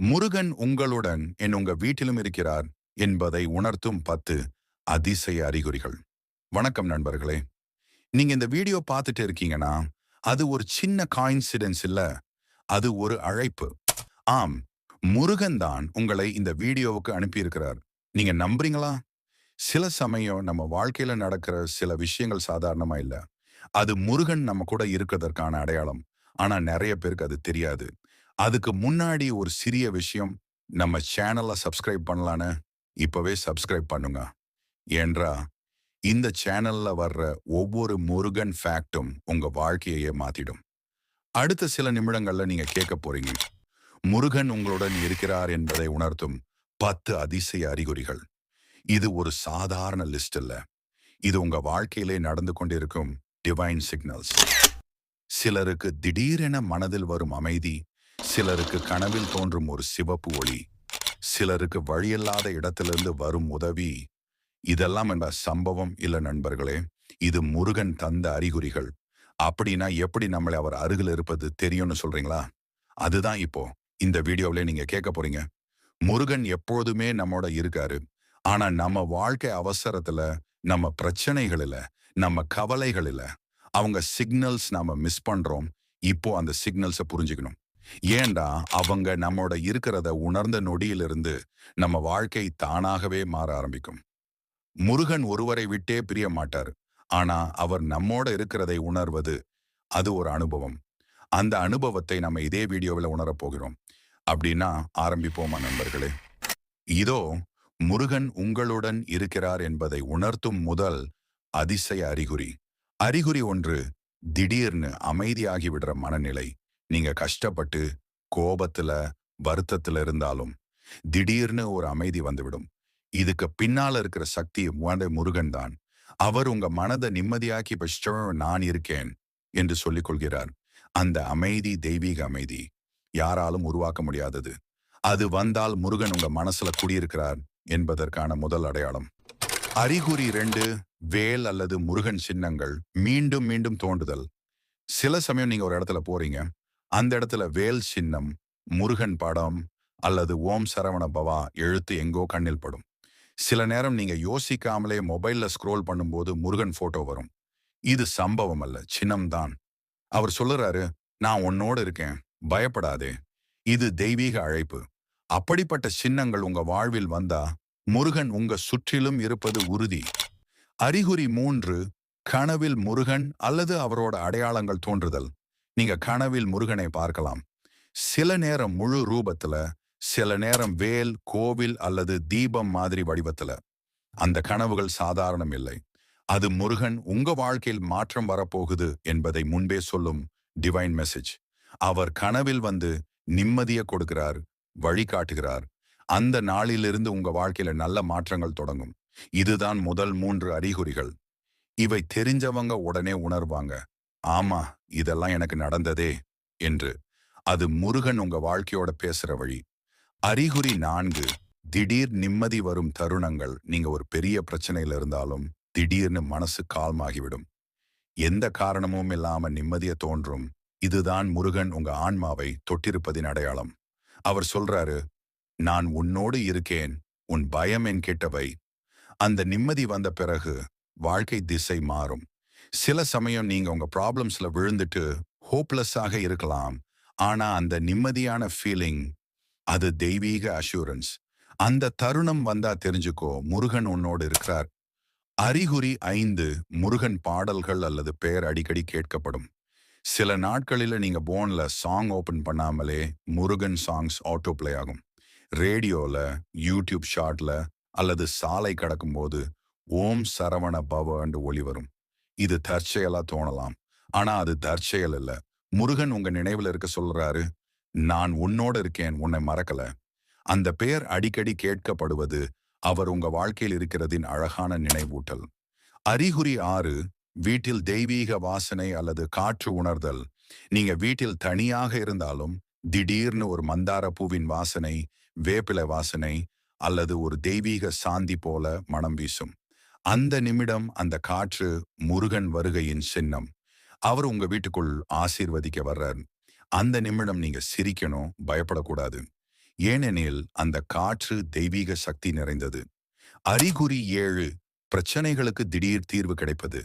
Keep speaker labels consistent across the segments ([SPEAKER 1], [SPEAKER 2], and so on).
[SPEAKER 1] முருகன் உங்களுடன் என் உங்க வீட்டிலும் இருக்கிறார் என்பதை உணர்த்தும் பத்து அதிசய அறிகுறிகள். வணக்கம் நண்பர்களே. நீங்க இந்த வீடியோ பார்த்துட்டு இருக்கீங்கன்னா அது ஒரு சின்ன காயின்சிடென்ஸ் இல்ல அது ஒரு அழைப்பு. ஆம் முருகன் தான் உங்களை இந்த வீடியோவுக்கு அனுப்பியிருக்கிறார். நீங்க நம்புறீங்களா? சில சமயம் நம்ம வாழ்க்கையில நடக்கிற சில விஷயங்கள் சாதாரணமா இல்ல. அது முருகன் நம்ம கூட இருக்கிறதற்கான அடையாளம். ஆனா நிறைய பேருக்கு அது தெரியாது. அதுக்கு முன்னாடி ஒரு சிறிய விஷயம் நம்ம சேனலை சப்ஸ்கிரைப் பண்ணலான்னு இப்பவே சப்ஸ்கிரைப் பண்ணுங்க. ஏன்றா இந்த சேனல்ல வர்ற ஒவ்வொரு முருகன் ஃபேக்டும் உங்க வாழ்க்கையே மாத்திடும். அடுத்த சில நிமிடங்கள்ல நீங்க கேட்க போறீங்க. முருகன் உங்களுடன் இருக்கிறார் என்பதை உணர்த்தும் பத்து அதிசய அறிகுறிகள். இது ஒரு சாதாரண லிஸ்ட் இல்ல. இது உங்க வாழ்க்கையிலே நடந்து கொண்டிருக்கும் டிவைன் சிக்னல்ஸ் சிலருக்கு திடீரென மனதில் வரும் அமைதி சிலருக்கு கனவில் தோன்றும் ஒரு சிவப்பு ஒளி சிலருக்கு வழியில்லாத இடத்திலிருந்து வரும் உதவி. இதெல்லாம் என்ற சம்பவம்? இல்ல நண்பர்களே இது முருகன் தந்த அறிகுறிகள். அப்படின்னா எப்படி நம்மளை அவர் அருகில் இருப்பது தெரியும்னு சொல்றீங்களா? அதுதான் இப்போ இந்த வீடியோவில நீங்க கேட்க போறீங்க. முருகன் எப்போதுமே நம்மோட இருக்காரு. ஆனா நம்ம வாழ்க்கை அவசரத்துல நம்ம பிரச்சனைகளில நம்ம கவலைகளில அவங்க சிக்னல்ஸ் நாம மிஸ் பண்றோம். இப்போ அந்த சிக்னல்ஸை புரிஞ்சுக்கணும். ஏண்டா அவங்க நம்மோட இருக்கிறத உணர்ந்த நொடியிலிருந்து நம்ம வாழ்க்கை தானாகவே மாற ஆரம்பிக்கும். முருகன் ஒருவரை விட்டே பிரிய மாட்டார். ஆனா அவர் நம்மோட இருக்கிறதை உணர்வது அது ஒரு அனுபவம். அந்த அனுபவத்தை நம்ம இதே வீடியோவில் உணரப் போகிறோம். அப்படின்னா ஆரம்பிப்போமா நண்பர்களே? இதோ முருகன் உங்களுடன் இருக்கிறார் என்பதை உணர்த்தும் முதல் அதிசய அறிகுறி. அறிகுறி ஒன்று திடீர்னு அமைதியாகி விடுற மனநிலை. நீங்க கஷ்டப்பட்டு கோபத்துல வருத்தத்துல இருந்தாலும் திடீர்னு ஒரு அமைதி வந்துவிடும். இதுக்கு பின்னால இருக்கிற சக்தி முருகன் தான். அவர் உங்க மனதை நிம்மதியாக்கி நான் இருக்கேன் என்று சொல்லிக் கொள்கிறார். அந்த அமைதி தெய்வீக அமைதி யாராலும் உருவாக்க முடியாதது. அது வந்தால் முருகன் உங்க மனசுல குடியிருக்கிறார் என்பதற்கான முதல் அடையாளம். அறிகுறி ரெண்டு வேல் அல்லது முருகன் சின்னங்கள் மீண்டும் மீண்டும் தோண்டுதல் சில சமயம் நீங்க ஒரு இடத்துல போறீங்க. அந்த இடத்துல வேல் சின்னம் முருகன் படம் அல்லது ஓம் சரவண பவா எழுத்து எங்கோ கண்ணில் படும். சில நேரம் நீங்க யோசிக்காமலே மொபைல்ல ஸ்க்ரோல் பண்ணும்போது முருகன் போட்டோ வரும். இது சம்பவம் அல்ல சின்னம் தான். அவர் சொல்லுறாரு நான் உன்னோடு இருக்கேன் பயப்படாதே. இது தெய்வீக அழைப்பு. அப்படிப்பட்ட சின்னங்கள் உங்க வாழ்வில் வந்தா முருகன் உங்க சுற்றிலும் இருப்பது உறுதி. அறிகுறி மூன்று கனவில் முருகன் அல்லது அவரோட அடையாளங்கள் தோன்றுதல். நீங்க கனவில் முருகனை பார்க்கலாம். சில நேரம் முழு ரூபத்துல சில நேரம் வேல் கோவில் அல்லது தீபம் மாதிரி வடிவத்துல. அந்த கனவுகள் சாதாரணம் இல்லை. அது முருகன் உங்க வாழ்க்கையில் மாற்றம் வரப்போகுது என்பதை முன்பே சொல்லும் டிவைன் மெசேஜ் அவர் கனவில் வந்து நிம்மதிய கொடுக்கிறார் வழிகாட்டுகிறார் அந்த நாளிலிருந்து உங்க வாழ்க்கையில நல்ல மாற்றங்கள் தொடங்கும். இதுதான் முதல் மூன்று அறிகுறிகள். இவை தெரிஞ்சவங்க உடனே உணர்வாங்க. ஆமா இதெல்லாம் எனக்கு நடந்ததே என்று. அது முருகன் உங்க வாழ்க்கையோட பேசுற வழி. அறிகுறி நான்கு திடீர் நிம்மதி வரும் தருணங்கள். நீங்க ஒரு பெரிய பிரச்சனையில இருந்தாலும் திடீர்னு மனசு கால்மாகிவிடும். எந்த காரணமும் இல்லாம நிம்மதிய தோன்றும். இதுதான் முருகன் உங்க ஆன்மாவை தொட்டிருப்பதின் அடையாளம். அவர் சொல்றாரு நான் உன்னோடு இருக்கேன் உன் பயம் என் கெட்டவை. அந்த நிம்மதி வந்த பிறகு வாழ்க்கை திசை மாறும். சில சமயம் நீங்க உங்க ப்ராப்ளம்ஸ்ல விழுந்துட்டு ஹோப்லெஸ்ஸாக இருக்கலாம். ஆனா அந்த நிம்மதியான ஃபீலிங் அது தெய்வீக அஷூரன்ஸ் அந்த தருணம் வந்தா தெரிஞ்சுக்கோ முருகன் உன்னோடு இருக்கிறார். அறிகுறி ஐந்து முருகன் பாடல்கள் அல்லது பெயர் அடிக்கடி கேட்கப்படும். சில நாட்களில் நீங்க போன்ல சாங் ஓபன் பண்ணாமலே முருகன் சாங்ஸ் ஆட்டோ பிளே ஆகும். ரேடியோல யூடியூப் ஷார்ட்ல அல்லது சாலை கடக்கும் போது ஓம் சரவண பவ ஒளி வரும். இது தற்செயலா தோணலாம். ஆனா அது தற்செயல் இல்ல. முருகன் உங்க நினைவுல இருக்க சொல்றாரு நான் உன்னோட இருக்கேன் உன்னை மறக்கல. அந்த பெயர் அடிக்கடி கேட்கப்படுவது அவர் உங்க வாழ்க்கையில் இருக்கிறதின் அழகான நினைவூட்டல். அறிகுறி ஆறு வீட்டில் தெய்வீக வாசனை அல்லது காற்று உணர்தல். நீங்க வீட்டில் தனியாக இருந்தாலும் திடீர்னு ஒரு மந்தார பூவின் வாசனை வேப்பிலை வாசனை அல்லது ஒரு தெய்வீக சாந்தி போல மனம் வீசும். அந்த நிமிடம் அந்த காற்று முருகன் வருகையின் சின்னம். அவர் உங்க வீட்டுக்குள் ஆசீர்வதிக்க வர்றார். அந்த நிமிடம் நீங்க சிரிக்கணும் பயப்படக்கூடாது. ஏனெனில் அந்த காற்று தெய்வீக சக்தி நிறைந்தது. அறிகுறி ஏழு பிரச்சனைகளுக்கு திடீர் தீர்வு கிடைப்பது.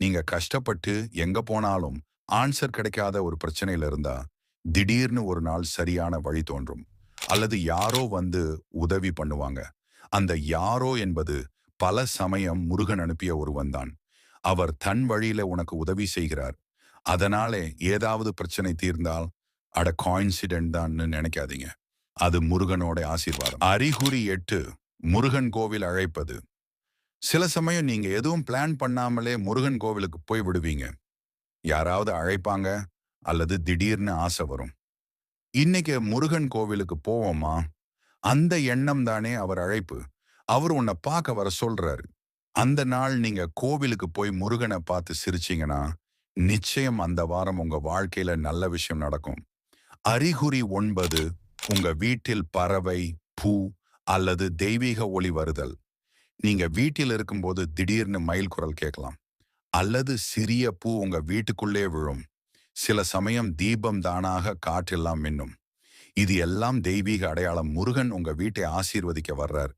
[SPEAKER 1] நீங்க கஷ்டப்பட்டு எங்க போனாலும் ஆன்சர் கிடைக்காத ஒரு பிரச்சனையில இருந்தா திடீர்னு ஒரு நாள் சரியான வழி தோன்றும். அல்லது யாரோ வந்து உதவி பண்ணுவாங்க. அந்த யாரோ என்பது பல சமயம் முருகன் அனுப்பிய ஒருவன் தான். அவர் தன் வழியில உனக்கு உதவி செய்கிறார். அதனாலே ஏதாவது பிரச்சனை தீர்ந்தால் அட காயின்சிடென்ட் தான்னு நினைக்காதீங்க. அது முருகனோட ஆசீர்வாதம். அறிகுறி எட்டு முருகன் கோவில் அழைப்பது. சில சமயம் நீங்க எதுவும் பிளான் பண்ணாமலே முருகன் கோவிலுக்கு போய் விடுவீங்க. யாராவது அழைப்பாங்க அல்லது திடீர்னு ஆசை வரும். இன்னைக்கு முருகன் கோவிலுக்கு போவோமா? அந்த எண்ணம் தானே அவர் அழைப்பு. அவர் உன்னை பார்க்க வர சொல்றாரு. அந்த நாள் நீங்க கோவிலுக்கு போய் முருகனை பார்த்து சிரிச்சீங்கன்னா நிச்சயம் அந்த வாரம் உங்க வாழ்க்கையில நல்ல விஷயம் நடக்கும். அறிகுறி ஒன்பது உங்க வீட்டில் பறவை பூ அல்லது தெய்வீக ஒளி வருதல். நீங்க வீட்டில் இருக்கும்போது திடீர்னு மயில் குரல் கேட்கலாம். அல்லது சிறிய பூ உங்க வீட்டுக்குள்ளே விழும். சில சமயம் தீபம் தானாக காற்றெல்லாம் மின்னும். இது எல்லாம் தெய்வீக அடையாளம். முருகன் உங்க வீட்டை ஆசீர்வதிக்க வர்றார்.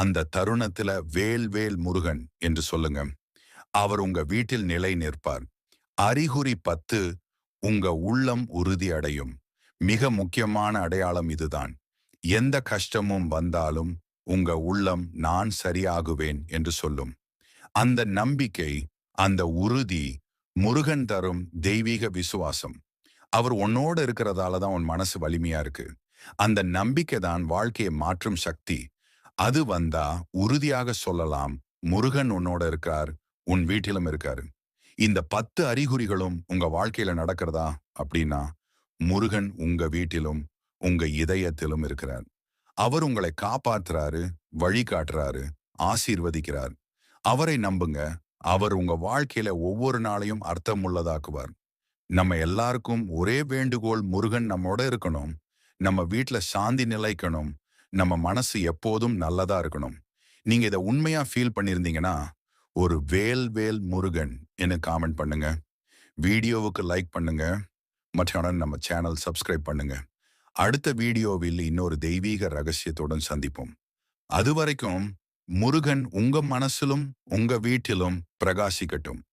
[SPEAKER 1] அந்த தருணத்துல வேல் வேல் முருகன் என்று சொல்லுங்க. அவர் உங்க வீட்டில் நிலை நிற்பார். அறிகுறி பத்து உங்க உள்ளம் உறுதி அடையும். மிக முக்கியமான அடையாளம் இதுதான். எந்த கஷ்டமும் வந்தாலும் உங்க உள்ளம் நான் சரியாகுவேன் என்று சொல்லும். அந்த நம்பிக்கை அந்த உறுதி முருகன் தரும் தெய்வீக விசுவாசம். அவர் உன்னோட இருக்கிறதால தான் உன் மனசு வலிமையா இருக்கு. அந்த நம்பிக்கை தான் வாழ்க்கையை மாற்றும் சக்தி. அது வந்தா உறுதியாக சொல்லலாம் முருகன் உன்னோட இருக்கார் உன் வீட்டிலும் இருக்காரு. இந்த பத்து அறிகுறிகளும் உங்க வாழ்க்கையில நடக்கிறதா? அப்படின்னா முருகன் உங்க வீட்டிலும் உங்க இதயத்திலும் இருக்கிறார். அவர் உங்களை காப்பாற்றுறாரு வழிகாட்டுறாரு ஆசீர்வதிக்கிறார். அவரை நம்புங்க. அவர் உங்க வாழ்க்கையில ஒவ்வொரு நாளையும் அர்த்தம் உள்ளதாக்குவார் நம்ம எல்லாருக்கும் ஒரே வேண்டுகோள் முருகன் நம்மோட இருக்கணும். நம்ம வீட்டுல சாந்தி நிலைக்கணும். நம்ம மனசு எப்போதும் நல்லதா இருக்கணும். நீங்க இதை உண்மையா ஃபீல் பண்ணியிருந்தீங்கன்னா ஒரு வேல் வேல் முருகன் என்று காமெண்ட் பண்ணுங்க. வீடியோவுக்கு லைக் பண்ணுங்க. மற்றும் நம்ம சேனல் சப்ஸ்கிரைப் பண்ணுங்க. அடுத்த வீடியோவில் இன்னொரு தெய்வீக ரகசியத்துடன் சந்திப்போம். அது வரைக்கும் முருகன் உங்க மனசிலும் உங்க வீட்டிலும் பிரகாசிக்கட்டும்.